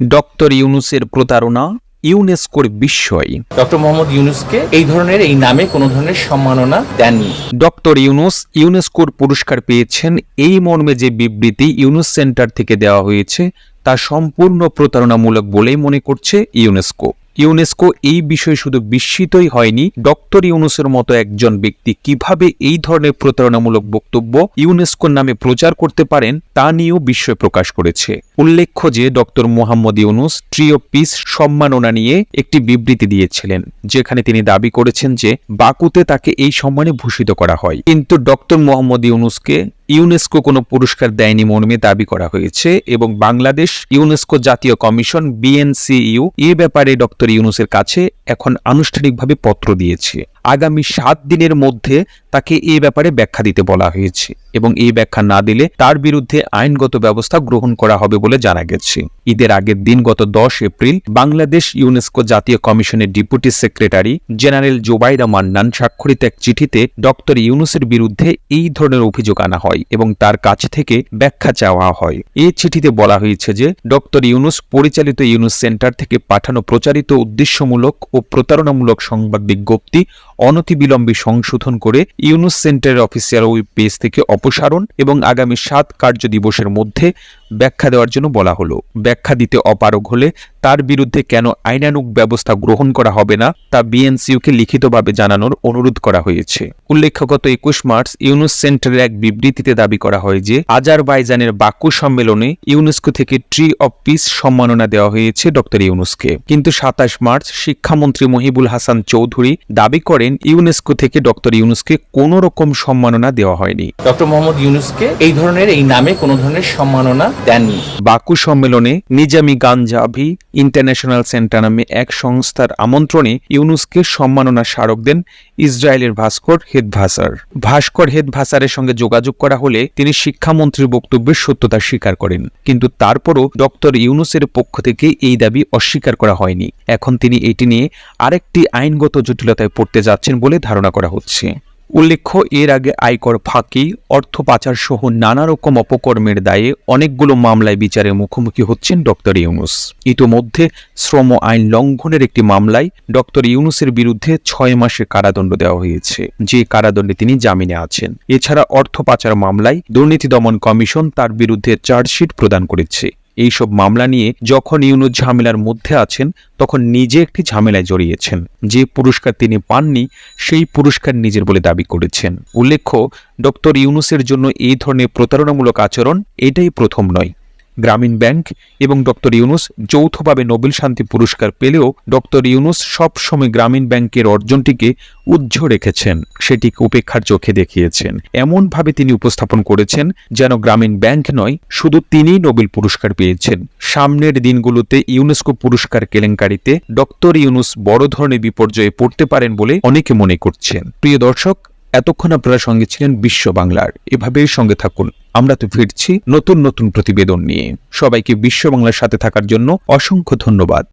Doctor ইউনুসের প্রতারণা ইউনেস্কোর বিস্ময়। ডক্টর মোহাম্মদ ইউনুসকে এই ধরনের এই নামে কোনো ধরনের সম্মাননা দেননি। ডক্টর ইউনুস ইউনেস্কোর পুরস্কার পেয়েছেন এই মর্মে যে বিবৃতি ইউনুস সেন্টার থেকে দেওয়া হয়েছে তা সম্পূর্ণ প্রতারণামূলক বলেই মনে করছে ইউনেস্কো। ইউনেস্কো এই বিষয়ে শুধু বিস্মিতই হয়নি, ডক্টর ইউনুসের মতো একজন ব্যক্তি কীভাবে এই ধরনের প্রতারণামূলক বক্তব্য ইউনেস্কোর নামে প্রচার করতে পারেন তা নিয়েও বিস্ময় প্রকাশ করেছে। উল্লেখ্য যে, ডক্টর মোহাম্মদ ইউনুস ট্রি ট্রিও পিস সম্মাননা নিয়ে একটি বিবৃতি দিয়েছিলেন, যেখানে তিনি দাবি করেছেন যে, বাকুতে তাকে এই সম্মানে ভূষিত করা হয়। কিন্তু ডক্টর মোহাম্মদ ইউনুসকে ইউনেস্কো কোনো পুরস্কার দেয়নি মর্মে দাবি করা হয়েছে এবং বাংলাদেশ ইউনেস্কো জাতীয় কমিশন বিএনসিইউ এ ব্যাপারে ডক্টর ইউনুসের কাছে এখন আনুষ্ঠানিকভাবে পত্র দিয়েছে। আগামী সাত দিনের মধ্যে তাকে এ ব্যাপারে ব্যাখ্যা দিতে বলা হয়েছে এবং এই ব্যাখ্যা না দিলে তার বিরুদ্ধে আইনগত ব্যবস্থা গ্রহণ করা হবে বলে জানা গেছে। ঈদের আগের দিন গত দশ এপ্রিল বাংলাদেশ ইউনেস্কো জাতীয় কমিশনের deputy secretary general Jobaira Mannan স্বাক্ষরিত এক চিঠিতে ডক্টর ইউনুসের বিরুদ্ধে এই ধরনের অভিযোগ আনা হয় এবং তার কাছ থেকে ব্যাখ্যা চাওয়া হয়। এই চিঠিতে বলা হয়েছে যে, ডক্টর ইউনুস পরিচালিত ইউনুস সেন্টার থেকে পাঠানো প্রচারিত উদ্দেশ্যমূলক ও প্রতারণামূলক সংবাদ বিজ্ঞপ্তি অনতিবিলম্বে সংশোধন করে ইউনুস সেন্টারের অফিসিয়াল ওয়েব পেজ থেকে অপসারণ এবং আগামী সাত কার্য দিবসের মধ্যে ব্যাখ্যা দেওয়ার জন্য বলা হলো। ব্যাখ্যা দিতে অপারগ হলে তার বিরুদ্ধে কেন আইনানুগ ব্যবস্থা গ্রহণ করা হবে না তা বিএনসিউকে লিখিতভাবে জানানোর অনুরোধ করা হয়েছে। উল্লেখ্য গত একুশ মার্চ ইউনুস সেন্টারের এক বিবৃতিতে দাবি করা হয় যে আজারবাইজানের বাকু সম্মেলনে ইউনেস্কো থেকে ট্রি অব পিস সম্মাননা দেওয়া হয়েছে ডক্টর ইউনুসকে। কিন্তু সাতাশ মার্চ শিক্ষামন্ত্রী মহিবুল হাসান চৌধুরী দাবি করেন ইউনেস্কো থেকে ডক্টর ইউনুসকে কোনো রকম সম্মাননা দেওয়া হয়নি। ডক্টর মোহাম্মদ ইউনুসকে এই ধরনের এই নামে কোনো ধরনের সম্মাননা দেননি। বাকু সম্মেলনে নিজামি গাঞ্জাভি ইন্টারন্যাশনাল সেন্টার নামে এক সংস্থার আমন্ত্রণে ইউনুসকে সম্মাননা স্মারক দেন ইসরায়েলের ভাস্কর হেদভাসার। ভাস্কর হেদভাসারের সঙ্গে যোগাযোগ করা হলে তিনি শিক্ষামন্ত্রীর বক্তব্যের সত্যতা স্বীকার করেন। কিন্তু তারপরও ডক্টর ইউনুসের পক্ষ থেকে এই দাবি অস্বীকার করা হয়নি। এখন তিনি এটি নিয়ে আরেকটি আইনগত জটিলতায় পড়তে যাচ্ছেন বলে ধারণা করা হচ্ছে। উল্লেখ্য, এর আগে আয়কর ফাঁকি, অর্থ পাচার সহ নানা রকম অপকর্মের দায়ে অনেকগুলো মামলায় বিচারের মুখোমুখি হচ্ছেন ডক্টর ইউনুস। ইতোমধ্যে শ্রম আইন লঙ্ঘনের একটি মামলায় ডক্টর ইউনুসের বিরুদ্ধে ছয় মাসের কারাদণ্ড দেওয়া হয়েছে। যে কারাদণ্ডে তিনি জামিনে আছেন। এছাড়া অর্থ পাচার মামলায় দুর্নীতি দমন কমিশন তার বিরুদ্ধে চার্জশিট প্রদান করেছে। এইসব মামলা নিয়ে যখন ইউনুস ঝামেলার মধ্যে আছেন, তখন নিজে একটি ঝামেলায় জড়িয়েছেন। যে পুরস্কার তিনি পাননি, সেই পুরস্কার নিজের বলে দাবি করেছেন। উল্লেখ্য, ডক্টর ইউনুসের জন্য এই ধরনের প্রতারণামূলক আচরণ এটাই প্রথম নয়। গ্রামীণ ব্যাংক এবং ডক্টর ইউনুস যৌথভাবে নোবেল শান্তি পুরস্কার পেলেও ডক্টর ইউনুস সবসময় গ্রামীণ ব্যাংকের অর্জনটিকে উজ্জ্ব রেখেছেন সেটিকে উপেক্ষার চোখে দেখিয়েছেন। এমনভাবে তিনি উপস্থাপন করেছেন যেন গ্রামীণ ব্যাংক নয়, শুধু তিনিই নোবেল পুরস্কার পেয়েছেন। সামনের দিনগুলোতে ইউনেস্কো পুরস্কার কেলেঙ্কারিতে ডক্টর ইউনুস বড় ধরনের বিপর্যয়ে পড়তে পারেন বলে অনেকে মনে করছেন। প্রিয় দর্শক এতক্ষণ আপনারা সঙ্গে ছিলেন বিশ্ব বাংলার। এভাবেই সঙ্গে থাকুন। আমরা তো ফিরছি নতুন নতুন প্রতিবেদন নিয়ে। সবাইকে বিশ্ব বাংলার সাথে থাকার জন্য অসংখ্য ধন্যবাদ।